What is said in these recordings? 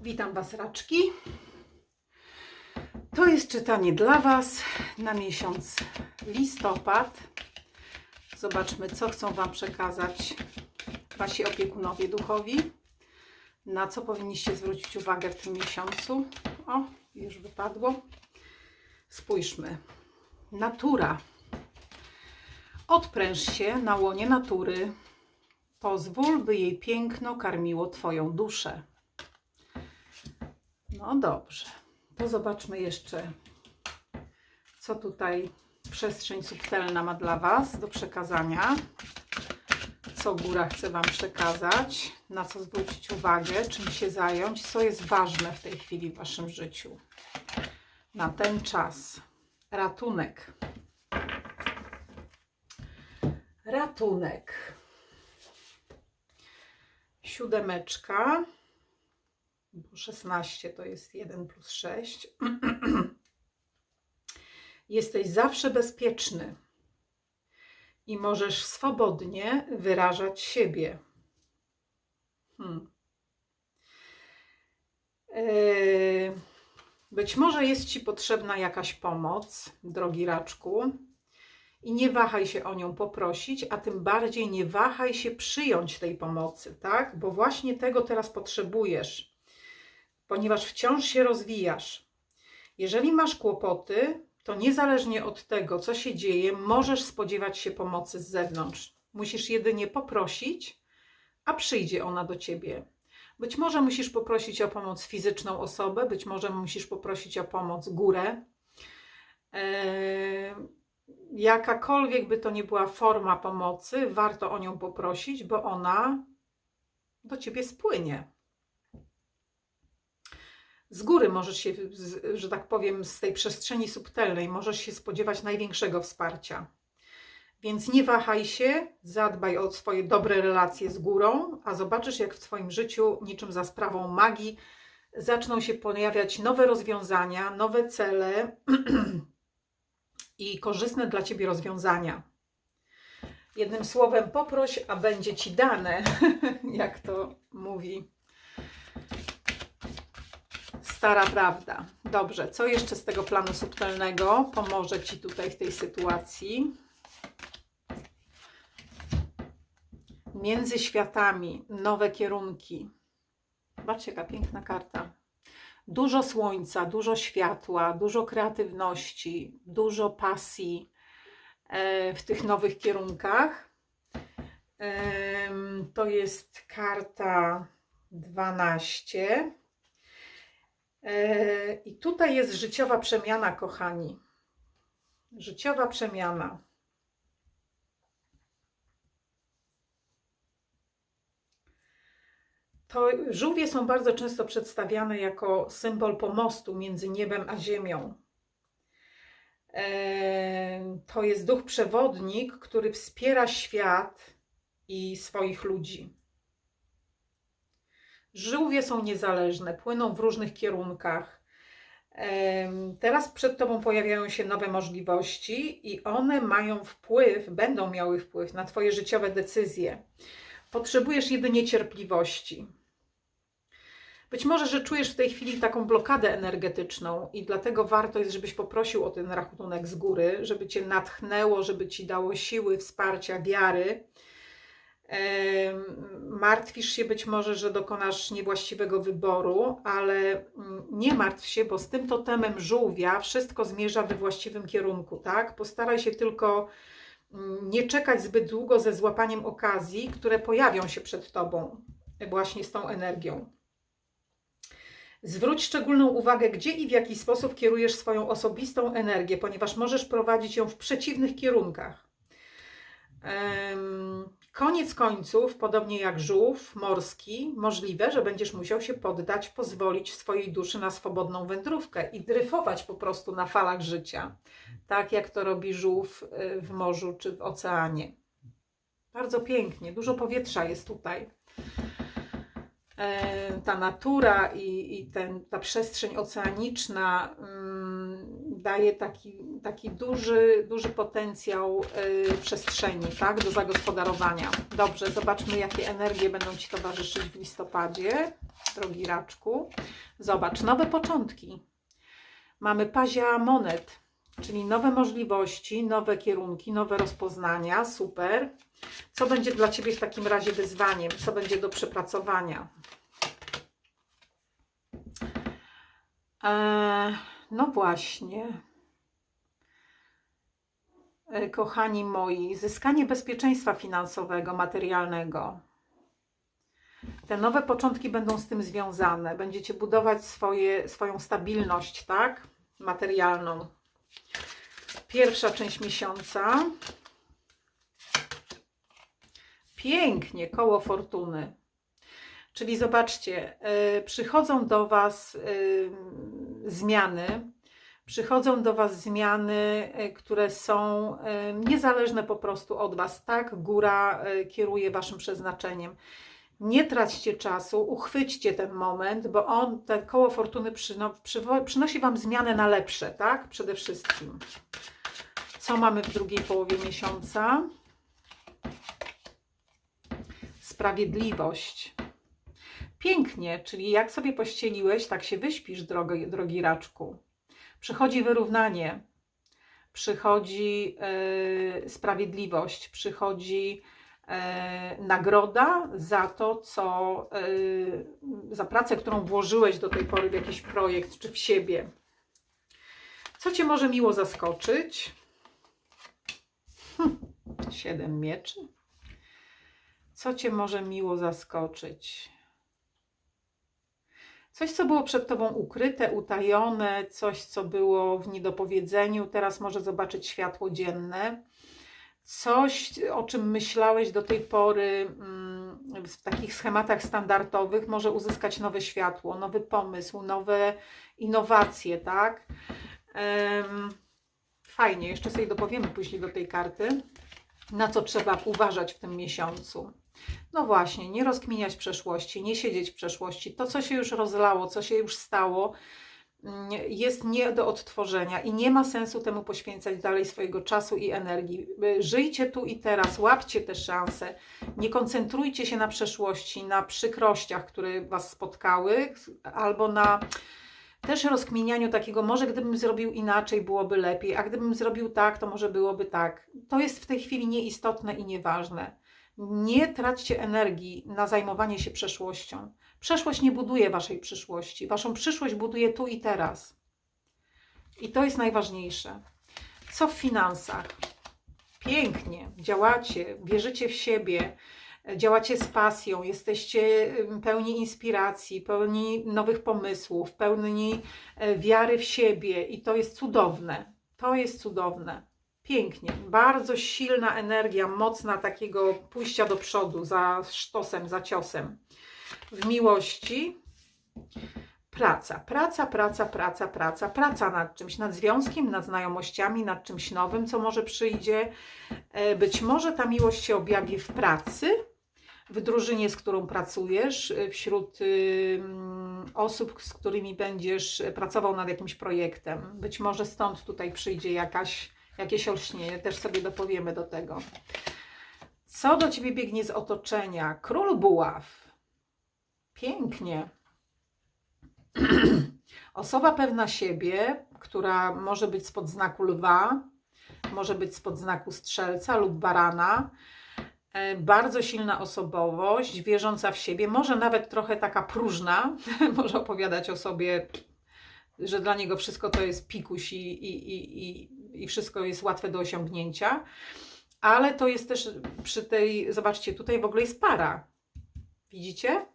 Witam Was, raczki. To jest czytanie dla Was na miesiąc listopad. Zobaczmy, co chcą Wam przekazać Wasi opiekunowie duchowi. Na co powinniście zwrócić uwagę w tym miesiącu? O, już wypadło. Spójrzmy. Natura. Odpręż się na łonie natury. Pozwól, by jej piękno karmiło Twoją duszę. No dobrze. To zobaczmy jeszcze, co tutaj przestrzeń subtelna ma dla Was do przekazania. Co góra chce Wam przekazać, na co zwrócić uwagę, czym się zająć, co jest ważne w tej chwili w Waszym życiu. Na ten czas. Ratunek. Ratunek. Siódemeczka bo 16 to jest 1 plus 6. Jesteś zawsze bezpieczny i możesz swobodnie wyrażać siebie. Hmm. Yy, Być może jest Ci potrzebna jakaś pomoc, drogi raczku, i nie wahaj się o nią poprosić, a tym bardziej nie wahaj się przyjąć tej pomocy, tak? Bo właśnie tego teraz potrzebujesz ponieważ wciąż się rozwijasz. Jeżeli masz kłopoty, to niezależnie od tego, co się dzieje, możesz spodziewać się pomocy z zewnątrz. Musisz jedynie poprosić, a przyjdzie ona do ciebie. Być może musisz poprosić o pomoc fizyczną osobę, być może musisz poprosić o pomoc górę. Eee, jakakolwiek by to nie była forma pomocy, warto o nią poprosić, bo ona do ciebie spłynie z góry możesz się, że tak powiem, z tej przestrzeni subtelnej możesz się spodziewać największego wsparcia. Więc nie wahaj się, zadbaj o swoje dobre relacje z górą, a zobaczysz, jak w Twoim życiu, niczym za sprawą magii, zaczną się pojawiać nowe rozwiązania, nowe cele i korzystne dla Ciebie rozwiązania. Jednym słowem, poproś, a będzie Ci dane, jak to mówi Stara prawda. Dobrze, co jeszcze z tego planu subtelnego pomoże Ci tutaj w tej sytuacji? Między światami, nowe kierunki. Zobaczcie, jaka piękna karta. Dużo słońca, dużo światła, dużo kreatywności, dużo pasji e, w tych nowych kierunkach. To jest karta 12. E, I tutaj jest życiowa przemiana, kochani. Życiowa przemiana. To żółwie są bardzo często przedstawiane jako symbol pomostu między niebem a ziemią. E, To jest duch przewodnik, który wspiera świat i swoich ludzi. Żółwie są niezależne, płyną w różnych kierunkach. Teraz przed Tobą pojawiają się nowe możliwości i one mają wpływ, będą miały wpływ na Twoje życiowe decyzje. Potrzebujesz jedynie cierpliwości. Być może, że czujesz w tej chwili taką blokadę energetyczną i dlatego warto jest, żebyś poprosił o ten rachunek z góry, żeby Cię natchnęło, żeby Ci dało siły, wsparcia, wiary. Martwisz się być może, że dokonasz niewłaściwego wyboru, ale mm, nie martw się, bo z tym totemem żółwia wszystko zmierza we właściwym kierunku, tak? Postaraj się tylko mm, nie czekać zbyt długo ze złapaniem okazji, które pojawią się przed tobą właśnie z tą energią. Zwróć szczególną uwagę, gdzie i w jaki sposób kierujesz swoją osobistą energię, ponieważ możesz prowadzić ją w przeciwnych kierunkach. Koniec końców, podobnie jak żółw morski, możliwe, że będziesz musiał się poddać, pozwolić swojej duszy na swobodną wędrówkę i dryfować po prostu na falach życia, tak jak to robi żółw y, w morzu czy w oceanie. Bardzo pięknie, dużo powietrza jest tutaj. E, Ta natura i, i ten, ta przestrzeń oceaniczna mm, daje taki, taki duży, duży potencjał y, przestrzeni, tak, do zagospodarowania. Dobrze, zobaczmy, jakie energie będą Ci towarzyszyć w listopadzie, drogi raczku. Zobacz, nowe początki. Mamy pazia monet, czyli nowe możliwości, nowe kierunki, nowe rozpoznania. Super. Co będzie dla Ciebie w takim razie wyzwaniem? Co będzie do przepracowania? Eee, no właśnie. E, Kochani moi, zyskanie bezpieczeństwa finansowego, materialnego. Te nowe początki będą z tym związane. Będziecie budować swoje, swoją stabilność, tak? Materialną. Pierwsza część miesiąca. Pięknie, koło fortuny. Czyli zobaczcie, y, przychodzą do Was y, zmiany, przychodzą do Was zmiany, y, które są y, niezależne po prostu od Was, tak? Góra y, kieruje Waszym przeznaczeniem. Nie traćcie czasu, uchwyćcie ten moment, bo on, ten koło fortuny przynosi Wam zmianę na lepsze, tak? Przede wszystkim. Co mamy w drugiej połowie miesiąca? Sprawiedliwość. Pięknie, czyli jak sobie pościeliłeś, tak się wyśpisz, drogi, drogi raczku. Przychodzi wyrównanie, przychodzi yy, sprawiedliwość, przychodzi yy, nagroda za to, co yy, za pracę, którą włożyłeś do tej pory w jakiś projekt czy w siebie. Co Cię może miło zaskoczyć? Hm, siedem mieczy. Co Cię może miło zaskoczyć? Coś, co było przed Tobą ukryte, utajone, coś, co było w niedopowiedzeniu, teraz może zobaczyć światło dzienne. Coś, o czym myślałeś do tej pory mm, w takich schematach standardowych, może uzyskać nowe światło, nowy pomysł, nowe innowacje, tak? Fajnie, jeszcze sobie dopowiemy później do tej karty, na co trzeba uważać w tym miesiącu. No właśnie, nie rozkminiać przeszłości, nie siedzieć w przeszłości. To, co się już rozlało, co się już stało, mm, jest nie do odtworzenia i nie ma sensu temu poświęcać dalej swojego czasu i energii. Y, Żyjcie tu i teraz, łapcie te szanse. Nie koncentrujcie się na przeszłości, na przykrościach, które Was spotkały, albo na też rozkminianiu takiego, może gdybym zrobił inaczej, byłoby lepiej, a gdybym zrobił tak, to może byłoby tak. To jest w tej chwili nieistotne i nieważne. Nie traćcie energii na zajmowanie się przeszłością. Przeszłość nie buduje waszej przyszłości. Waszą przyszłość buduje tu i teraz. I to jest najważniejsze. Co w finansach? Pięknie, działacie, wierzycie w siebie, działacie z pasją, jesteście pełni inspiracji, pełni nowych pomysłów, pełni e, wiary w siebie i to jest cudowne. To jest cudowne. Pięknie, bardzo silna energia, mocna takiego pójścia do przodu, za sztosem, za ciosem. W miłości praca, praca, praca, praca, praca, praca nad czymś, nad związkiem, nad znajomościami, nad czymś nowym, co może przyjdzie. E, Być może ta miłość się objawi w pracy, w drużynie, z którą pracujesz, e, wśród y, mm, osób, z którymi będziesz pracował nad jakimś projektem. Być może stąd tutaj przyjdzie jakaś jakieś olśnienie, też sobie dopowiemy do tego. Co do Ciebie biegnie z otoczenia? Król Buław. Pięknie. Osoba pewna siebie, która może być spod znaku lwa, może być spod znaku strzelca lub barana. E, Bardzo silna osobowość, wierząca w siebie, może nawet trochę taka próżna, może opowiadać o sobie, że dla niego wszystko to jest pikuś i, i, i, i i wszystko jest łatwe do osiągnięcia, ale to jest też przy tej, zobaczcie, tutaj w ogóle jest para. Widzicie?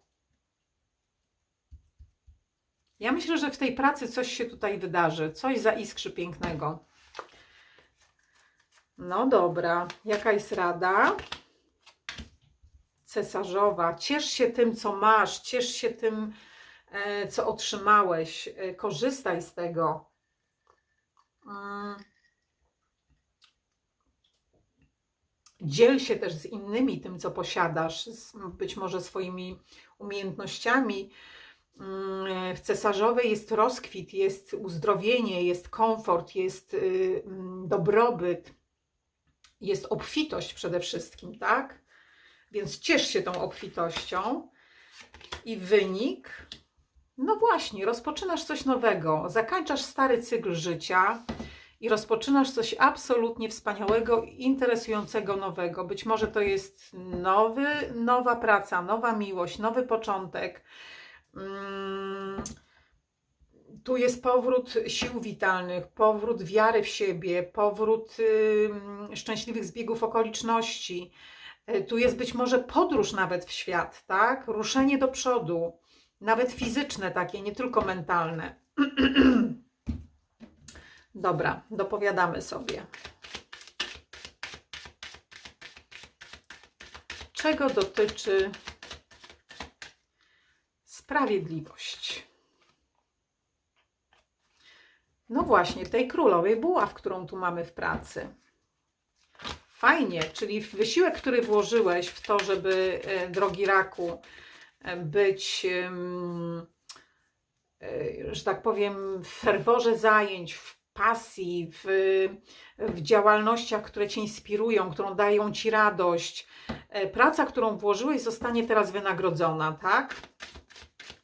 Ja myślę, że w tej pracy coś się tutaj wydarzy, coś zaiskrzy pięknego. No dobra, jaka jest rada? Cesarzowa. Ciesz się tym, co masz, ciesz się tym, e, co otrzymałeś, e, korzystaj z tego. Mm. Dziel się też z innymi tym, co posiadasz, być może swoimi umiejętnościami, Mm, W cesarzowej jest rozkwit, jest uzdrowienie, jest komfort, jest y, mm, dobrobyt, jest obfitość przede wszystkim, tak? Więc ciesz się tą obfitością. I wynik, no właśnie, rozpoczynasz coś nowego, zakończasz stary cykl życia i rozpoczynasz coś absolutnie wspaniałego, interesującego, nowego. Być może to jest nowy, nowa praca, nowa miłość, nowy początek. Mm, Tu jest powrót sił witalnych, powrót wiary w siebie, powrót ym, szczęśliwych zbiegów okoliczności. E, Tu jest być może podróż nawet w świat, tak? Ruszenie do przodu, nawet fizyczne takie, nie tylko mentalne. Dobra, dopowiadamy sobie. Czego dotyczy sprawiedliwość? No właśnie, tej królowej buław, którą tu mamy w pracy. Fajnie, czyli wysiłek, który włożyłeś w to, żeby, e, drogi raku, e, być, e, że tak powiem, w ferworze zajęć, w pasji, w, w działalnościach, które Cię inspirują, którą dają Ci radość. Praca, którą włożyłeś, zostanie teraz wynagrodzona, tak?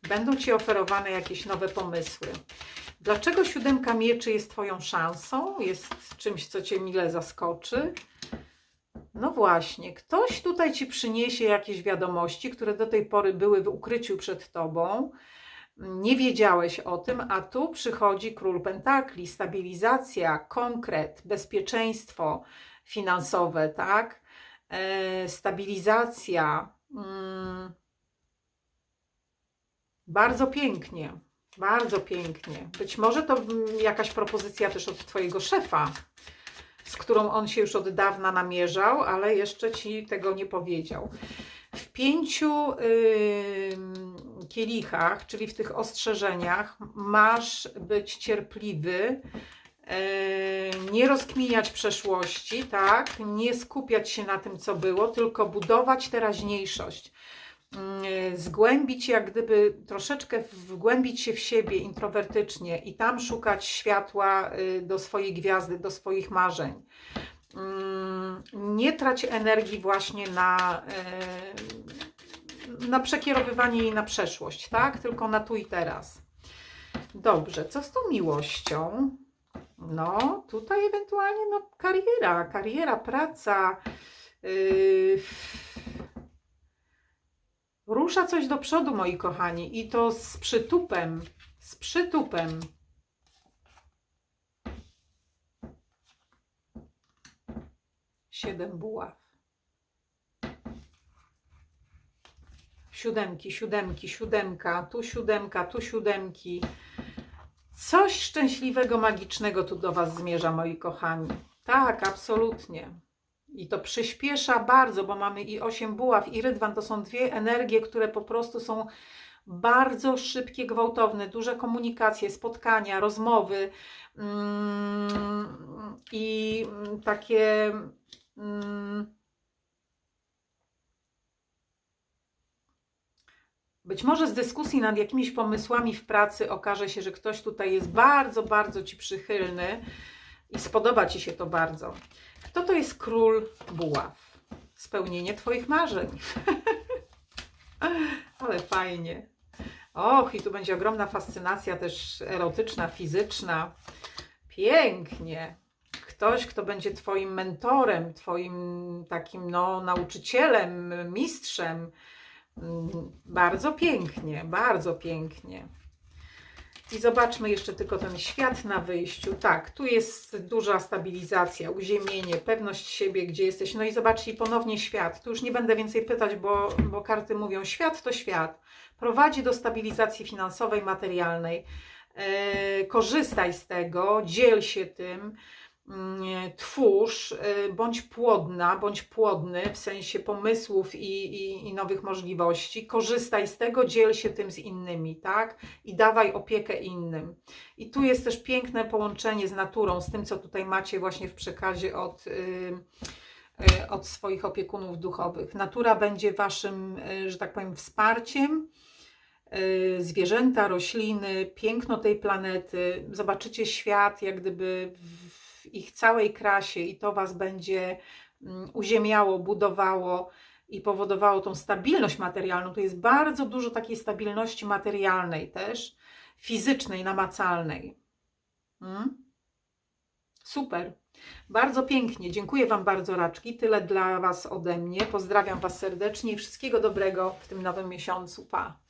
Będą Ci oferowane jakieś nowe pomysły. Dlaczego siódemka mieczy jest Twoją szansą? Jest czymś, co Cię mile zaskoczy? No właśnie, ktoś tutaj Ci przyniesie jakieś wiadomości, które do tej pory były w ukryciu przed Tobą. Nie wiedziałeś o tym, a tu przychodzi król pentakli, stabilizacja, konkret, bezpieczeństwo finansowe, tak? E, stabilizacja. Mm. Bardzo pięknie, bardzo pięknie. Być może to mm, jakaś propozycja też od Twojego szefa, z którą on się już od dawna namierzał, ale jeszcze Ci tego nie powiedział. W pięciu ym, kielichach, czyli w tych ostrzeżeniach, masz być cierpliwy, yy, nie rozkminiać przeszłości, tak? Nie skupiać się na tym, co było, tylko budować teraźniejszość. Yy, Zgłębić, jak gdyby troszeczkę wgłębić się w siebie introwertycznie i tam szukać światła yy, do swojej gwiazdy, do swoich marzeń. Mm, Nie trać energii właśnie na, yy, na przekierowywanie jej na przeszłość, tak? Tylko na tu i teraz. Dobrze, co z tą miłością? No, tutaj ewentualnie no, kariera, kariera, praca. Yy, rusza coś do przodu, moi kochani, i to z przytupem, z przytupem. Siedem buław. Siódemki, siódemki, siódemka, tu siódemka, tu siódemki. Coś szczęśliwego, magicznego tu do Was zmierza, moi kochani. Tak, absolutnie. I to przyspiesza bardzo, bo mamy i osiem buław, i rydwan. To są dwie energie, które po prostu są bardzo szybkie, gwałtowne, duże komunikacje, spotkania, rozmowy mm, i takie. mm, Być może z dyskusji nad jakimiś pomysłami w pracy okaże się, że ktoś tutaj jest bardzo, bardzo Ci przychylny i spodoba Ci się to bardzo. Kto to jest król buław? Spełnienie Twoich marzeń. Ale fajnie. Och, i tu będzie ogromna fascynacja też erotyczna, fizyczna. Pięknie. Ktoś, kto będzie Twoim mentorem, Twoim takim no, nauczycielem, mistrzem. Mm, Bardzo pięknie, bardzo pięknie. I zobaczmy jeszcze tylko ten świat na wyjściu. Tak, tu jest duża stabilizacja, uziemienie, pewność siebie, gdzie jesteś. No i zobaczcie, ponownie świat. Tu już nie będę więcej pytać, bo, bo karty mówią, świat to świat. Prowadzi do stabilizacji finansowej, materialnej. E, korzystaj z tego, dziel się tym, twórz, e, bądź płodna, bądź płodny w sensie pomysłów i, i, i nowych możliwości. Korzystaj z tego, dziel się tym z innymi, tak? I dawaj opiekę innym. I tu jest też piękne połączenie z naturą, z tym, co tutaj macie właśnie w przekazie od, y, y, od swoich opiekunów duchowych. Natura będzie waszym, y, że tak powiem, wsparciem. zwierzęta, rośliny, piękno tej planety. Zobaczycie świat jak gdyby w ich całej krasie i to Was będzie mm, uziemiało, budowało i powodowało tą stabilność materialną. To jest bardzo dużo takiej stabilności materialnej też, fizycznej, namacalnej. Mm? Super. Bardzo pięknie. Dziękuję Wam bardzo, raczki. Tyle dla Was ode mnie. Pozdrawiam Was serdecznie i wszystkiego dobrego w tym nowym miesiącu. Pa.